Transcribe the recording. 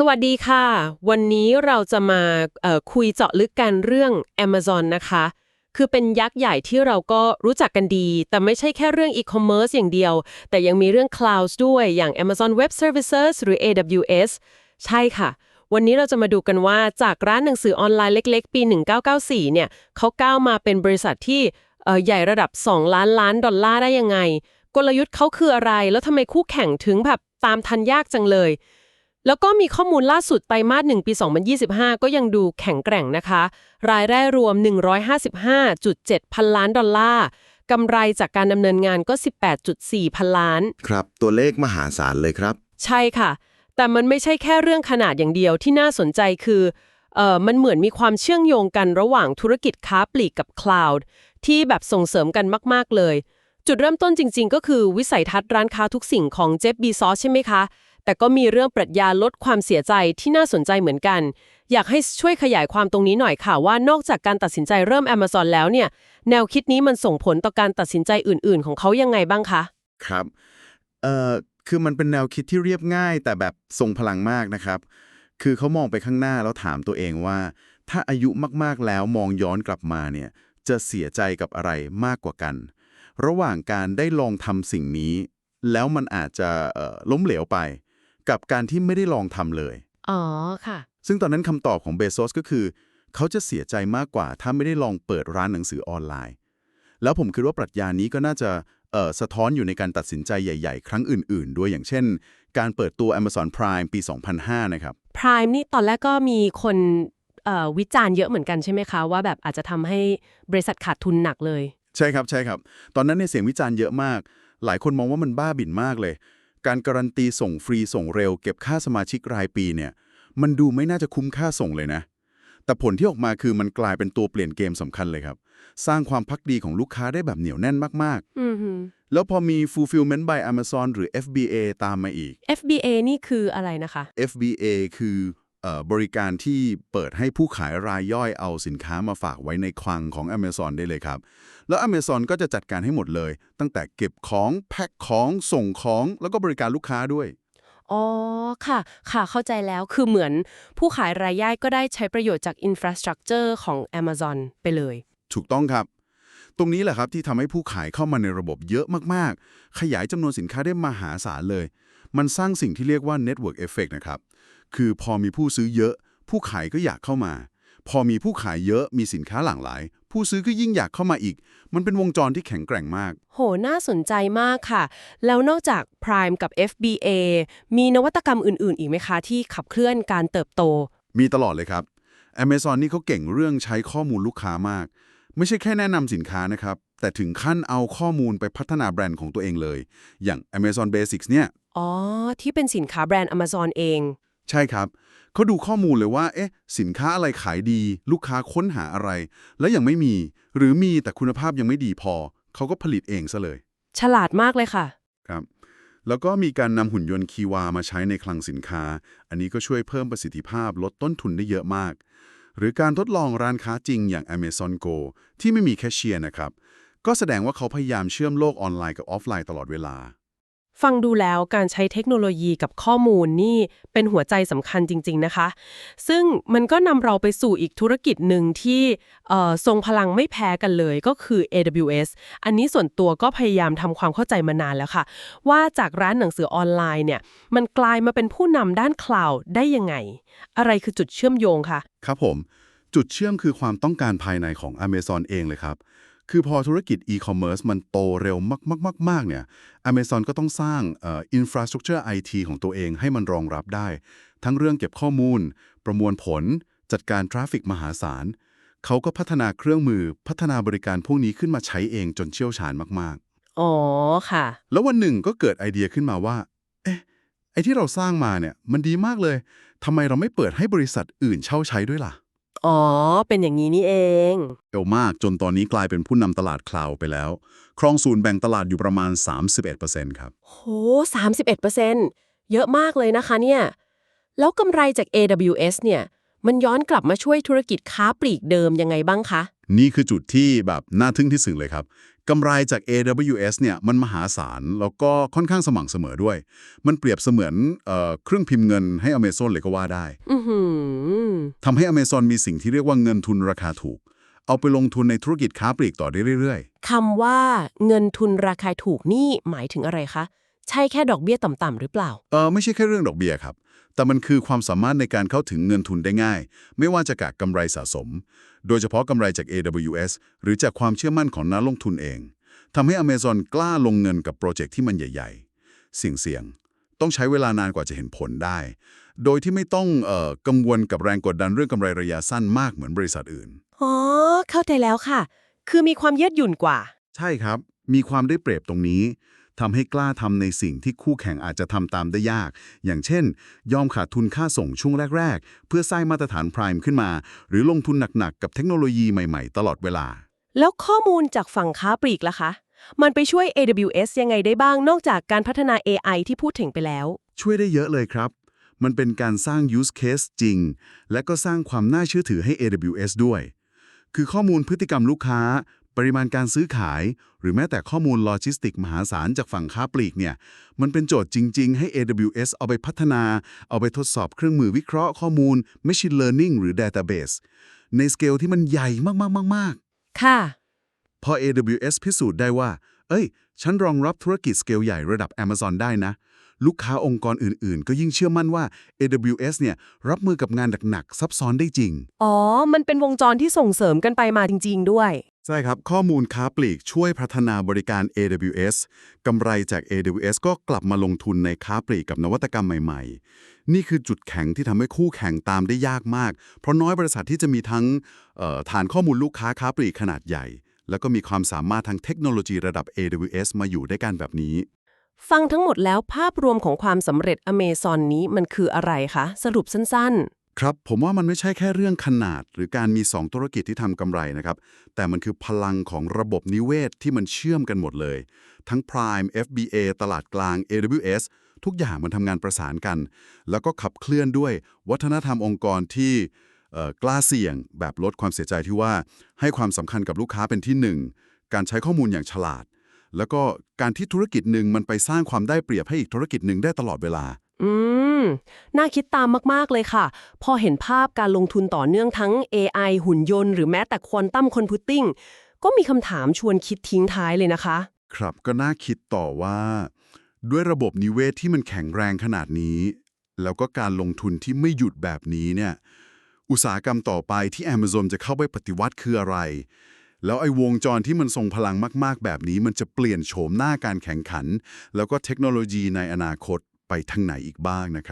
สวัสดีค่ะ วันนี้เราจะมาคุยเจาะลึกกันเรื่อง Amazon นะคะ คือเป็นยักษ์ใหญ่ที่เราก็รู้จักกันดี แต่ไม่ใช่แค่เรื่อง e-commerce อย่างเดียว แต่ยังมีเรื่อง cloud ด้วยอย่าง Amazon Web Services หรือ AWS ใช่ค่ะ วันนี้เราจะมาดูกันว่าจากร้านหนังสือออนไลน์เล็กๆ ปี 1994 เนี่ยเขาก้าวมาเป็นบริษัทที่ใหญ่ระดับ 2 ล้านล้านดอลลาร์ได้ยังไง กลยุทธ์เขาคืออะไร แล้วทำไมคู่แข่งถึงแบบตามทันยากจังเลย แล้วก็มีข้อมูลล่าสุดไตรมาส1ปี 2025 ก็ยังดูแข็งแกร่งนะคะ รายได้รวม 155.7 พันล้านดอลลาร์กำไรจากการดำเนินงานก็ 18.4 พันล้าน ครับ ตัวเลขมหาศาลเลยครับ ใช่ค่ะ แต่มันไม่ใช่แค่เรื่องขนาดอย่างเดียวที่น่าสนใจคือเอ่อมันเหมือนมีความเชื่อมโยงกันระหว่างธุรกิจค้าปลีกกับคลาวด์ที่แบบส่งเสริมกันมาก ๆ เลย จุดเริ่มต้นจริง ๆ ก็คือวิสัยทัศน์ร้านค้าทุกสิ่งของเจฟบีซอสใช่ไหมคะ แต่ก็มีเรื่องปรัชญาลดความเสียใจที่น่าสนใจเหมือนกัน อยากให้ช่วยขยายความตรงนี้หน่อยค่ะว่านอกจากการตัดสินใจเริ่ม Amazon แล้วเนี่ย แนวคิดนี้มันส่งผลต่อการตัดสินใจอื่น ๆ ของเขายังไงบ้างคะ ครับ เอ่อ คือมันเป็นแนวคิดที่เรียบง่าย แต่แบบทรงพลังมากนะครับ คือเขามองไปข้างหน้าแล้วถามตัวเองว่า ถ้าอายุมากๆแล้วมองย้อนกลับมาเนี่ยจะเสียใจกับอะไรมากกว่ากัน ระหว่างการได้ลองทำสิ่งนี้ แล้วมันอาจจะเอ่อล้มเหลวไป กับการที่ไม่ได้ลองทำเลย อ๋อค่ะ ซึ่งตอนนั้นคำตอบของเบโซสก็คือ เขาจะเสียใจมากกว่าถ้าไม่ได้ลองเปิดร้านหนังสือออนไลน์ แล้วผมคิดว่าปรัชญานี้ก็น่าจะเอ่อสะท้อนอยู่ในการตัดสินใจใหญ่ ๆ ครั้งอื่น ๆ ด้วยอย่างเช่น การเปิดตัว Amazon Prime ปี 2005 นะครับ Prime นี่ตอนแรกก็มีคนเอ่อวิจารณ์เยอะเหมือนกันใช่ไหมคะ ว่าแบบอาจจะทำให้บริษัทขาดทุนหนักเลย ใช่ครับใช่ครับ ตอนนั้นเนี่ยเสียงวิจารณ์เยอะมาก หลายคนมองว่ามันบ้าบิ่นมากเลย การการันตีส่งฟรีส่งเร็วเก็บค่าสมาชิกรายปีเนี่ย มันดูไม่น่าจะคุ้มค่าส่งเลยนะ แต่ผลที่ออกมาคือมันกลายเป็นตัวเปลี่ยนเกมสำคัญเลยครับ สร้างความพักดีของลูกค้าได้แบบเหนียวแน่นมากอือหือๆแล้วพอมี fulfillment by Amazon หรือ FBA ตามมาอีก FBA นี่คืออะไรนะคะ FBA คือเออ บริการที่เปิดให้ผู้ขายรายย่อยเอาสินค้ามาฝากไว้ในคลังของ Amazon ได้เลยครับ แล้ว Amazon ก็จะจัดการให้หมดเลย ตั้งแต่เก็บของแพ็คของส่งของแล้วก็บริการลูกค้าด้วย อ๋อ ค่ะ ค่ะ เข้าใจแล้ว คือเหมือนผู้ขายรายย่อยก็ได้ใช้ประโยชน์จาก infrastructure ของ Amazon ไปเลย ถูกต้องครับ ตรงนี้แหละครับที่ทำให้ผู้ขายเข้ามาในระบบเยอะมาก ๆ ขยายจำนวนสินค้าได้มหาศาลเลย มันสร้างสิ่งที่เรียกว่า network effect นะครับ คือพอมีผู้ซื้อเยอะ ผู้ขายก็อยากเข้ามา พอมีผู้ขายเยอะมีสินค้าหลากหลาย ผู้ซื้อก็ยิ่งอยากเข้ามาอีก มันเป็นวงจรที่แข็งแกร่งมาก โห น่าสนใจมากค่ะ แล้วนอกจาก Prime กับ FBA มีนวัตกรรมอื่น ๆ อีกไหมคะ ที่ขับเคลื่อนการเติบโต มีตลอดเลยครับ Amazon นี่เขาเก่งเรื่องใช้ข้อมูลลูกค้ามาก ไม่ใช่แค่แนะนำสินค้านะครับ แต่ถึงขั้นเอาข้อมูลไปพัฒนาแบรนด์ของตัวเองเลย อย่าง Amazon Basics เนี่ย อ๋อ ที่เป็นสินค้าแบรนด์ Amazon เอง ใช่ครับ เขาดูข้อมูลเลยว่า เอ๊ะ สินค้าอะไรขายดี ลูกค้าค้นหาอะไร แล้วยังไม่มี หรือมีแต่คุณภาพยังไม่ดีพอ เขาก็ผลิตเองซะเลย ฉลาดมากเลยค่ะ ครับ แล้วก็มีการนำหุ่นยนต์คีวามาใช้ในคลังสินค้า อันนี้ก็ช่วยเพิ่มประสิทธิภาพลดต้นทุนได้เยอะมาก หรือการทดลองร้านค้าจริงอย่าง Amazon Go ที่ไม่มีแคชเชียร์นะครับ ก็แสดงว่าเขาพยายามเชื่อมโลกออนไลน์กับออฟไลน์ตลอดเวลา ฟังดูแล้วการใช้เทคโนโลยีกับข้อมูลนี่เป็นหัวใจสำคัญจริง ๆนะคะ ซึ่งมันก็นำเราไปสู่อีกธุรกิจหนึ่งที่ทรงพลังไม่แพ้กันเลยก็คือ AWS อันนี้ส่วนตัวก็พยายามทำความเข้าใจมานานแล้วค่ะ ว่าจากร้านหนังสือออนไลน์เนี่ย มันกลายมาเป็นผู้นำด้านคลาวด์ได้ยังไง อะไรคือจุดเชื่อมโยงคะครับผม จุดเชื่อมคือความต้องการภายในของ Amazon เองเลยครับ คือพอธุรกิจ e-commerce มันโตเร็วมากๆๆๆเนี่ย Amazon ก็ต้องสร้างเอ่อ infrastructure IT ของตัวเองให้มันรองรับได้ ทั้งเรื่องเก็บข้อมูล ประมวลผล จัดการทราฟฟิกมหาศาล เขาก็พัฒนาเครื่องมือพัฒนาบริการพวกนี้ขึ้นมาใช้เองจนเชี่ยวชาญมากอ๋อค่ะๆแล้ววันหนึ่งก็เกิดไอเดียขึ้นมาว่า เอ๊ะไอที่เราสร้างมาเนี่ยมันดีมากเลยทำไมเราไม่เปิดให้บริษัทอื่นเช่าใช้ด้วยล่ะ อ๋อ เป็นอย่างนี้นี่เอง เร็วมากจนตอนนี้กลายเป็นผู้นำตลาดคลาวด์ไปแล้ว ครองศูนย์แบ่งตลาดอยู่ประมาณ 31%ครับ โห 31%เยอะมากเลยนะคะเนี่ย แล้วกำไรจาก AWS เนี่ย มันย้อนกลับมาช่วยธุรกิจค้าปลีกเดิมยังไงบ้างคะ นี่คือจุดที่แบบน่าทึ่งที่สุดเลยครับ กำไรจาก AWS เนี่ยมันมหาศาล แล้วก็ค่อนข้างสม่ำเสมอด้วย มันเปรียบเสมือนเอ่อเครื่องพิมพ์เงินให้ Amazon เลยก็ว่าได้อือหือทำให้ Amazon มีสิ่งที่เรียกว่าเงินทุนราคาถูก เอาไปลงทุนในธุรกิจค้าปลีกต่อได้เรื่อยคำว่าเงินทุนราคาถูกนี่หมายถึงอะไรคะ ใช่แค่ดอกเบี้ยต่ำๆหรือเปล่าๆเออไม่ใช่แค่เรื่องดอกเบี้ยครับ แต่มันคือความสามารถในการเข้าถึงเงินทุนได้ง่าย ไม่ว่าจะจากกำไรสะสม โดยเฉพาะกำไรจาก AWS หรือจากความเชื่อมั่นของนักลงทุนเองทำให้ Amazon กล้าลงเงินกับโปรเจกต์ที่มันใหญ่ๆ สิ่งเสี่ยง ต้องใช้เวลานานกว่าจะเห็นผลได้ โดยที่ไม่ต้องเอ่อกังวลกับแรงกดดันเรื่องกำไรระยะสั้นมากเหมือนบริษัทอื่น อ๋อ เข้าใจแล้วค่ะ คือมีความยืดหยุ่นกว่า ใช่ครับ มีความได้เปรียบตรงนี้ ทำให้กล้าทำในสิ่งที่คู่แข่งอาจจะทำตามได้ยาก อย่างเช่น ยอมขาดทุนค่าส่งช่วงแรก ๆ เพื่อสร้างมาตรฐานพร i m e ขึ้นมา หรือลงทุนหนักๆ กับเทคโนโลยีใหม่ๆ ตลอดเวลา แล้วข้อมูลจากฝั่งค้าปลีกล่ะคะ มันไปช่วย AWS ยังไงได้บ้างนอกจากการพัฒนา AI ที่พูดถึงไปแล้ว ช่วยได้เยอะเลยครับ มันเป็นการสร้าง use case จริง และก็สร้างความน่าเชื่อถือให้ AWS ด้วย คือข้อมูลพฤติกรรมลูกค้า ปริมาณการซื้อขาย หรือแม้แต่ข้อมูลโลจิสติกมหาศาลจากฝั่งค้าปลีกเนี่ย มันเป็นโจทย์จริง ๆ ให้ AWS เอาไปพัฒนา เอาไปทดสอบเครื่องมือวิเคราะห์ข้อมูล Machine Learning หรือ Database ในสเกลที่มันใหญ่มากๆค่ะๆพอ AWS พิสูจน์ได้ว่า เอ้ย ฉันรองรับธุรกิจสเกลใหญ่ระดับ Amazon ได้นะ ลูกค้าองค์กรอื่น ๆ ก็ยิ่งเชื่อมั่นว่า AWS เนี่ยรับมือกับงานหนัก ๆ ซับซ้อนได้จริง อ๋อ มันเป็นวงจรที่ส่งเสริมกันไปมาจริง ๆ ด้วย ใช่ครับ ข้อมูลค้าปลีกช่วยพัฒนาบริการ AWS กำไรจาก AWS ก็กลับมาลงทุนในค้าปลีกกับนวัตกรรมใหม่ ๆ นี่คือจุดแข็งที่ทำให้คู่แข่งตามได้ยากมาก เพราะน้อยบริษัทที่จะมีทั้งฐานข้อมูลลูกค้าค้าปลีกขนาดใหญ่ แล้วก็มีความสามารถทางเทคโนโลยีระดับ AWS มาอยู่ด้วยกันแบบนี้ ฟังทั้งหมดแล้วภาพรวมของความสำเร็จ Amazon นี้มันคืออะไรคะ สรุปสั้นๆ ครับ ผมว่ามันไม่ใช่แค่เรื่องขนาด หรือการมี 2 ธุรกิจที่ทำกำไรนะครับ แต่มันคือพลังของระบบนิเวศที่มันเชื่อมกันหมดเลย ทั้ง Prime FBA ตลาดกลาง AWS ทุกอย่างมันทำงานประสานกัน แล้วก็ขับเคลื่อนด้วยวัฒนธรรมองค์กรที่เออกล้าเสี่ยงแบบลดความเสียใจที่ว่า ให้ความสำคัญกับลูกค้าเป็นที่หนึ่งการใช้ข้อมูลอย่างฉลาด แล้วก็การที่ธุรกิจหนึ่งมันไปสร้างความได้เปรียบให้อีกธุรกิจหนึ่งได้ตลอดเวลา อืม น่าคิดตามมาก ๆ เลยค่ะ พอเห็นภาพการลงทุนต่อเนื่องทั้ง AI หุ่นยนต์หรือแม้แต่ควอนตัมคอมพิวติ้งก็มีคำถามชวนคิดทิ้งท้ายเลยนะคะ ครับก็น่าคิดต่อว่า ด้วยระบบนิเวศที่มันแข็งแรงขนาดนี้ แล้วก็การลงทุนที่ไม่หยุดแบบนี้เนี่ย อุตสาหกรรมต่อไปที่ Amazon จะเข้าไปปฏิวัติคืออะไร แล้วไอ้วงจรที่มันทรงพลังมาก ๆ แบบนี้ มันจะเปลี่ยนโฉมหน้าการแข่งขัน แล้วก็เทคโนโลยีในอนาคต ไปทางไหนอีกบ้างนะครับ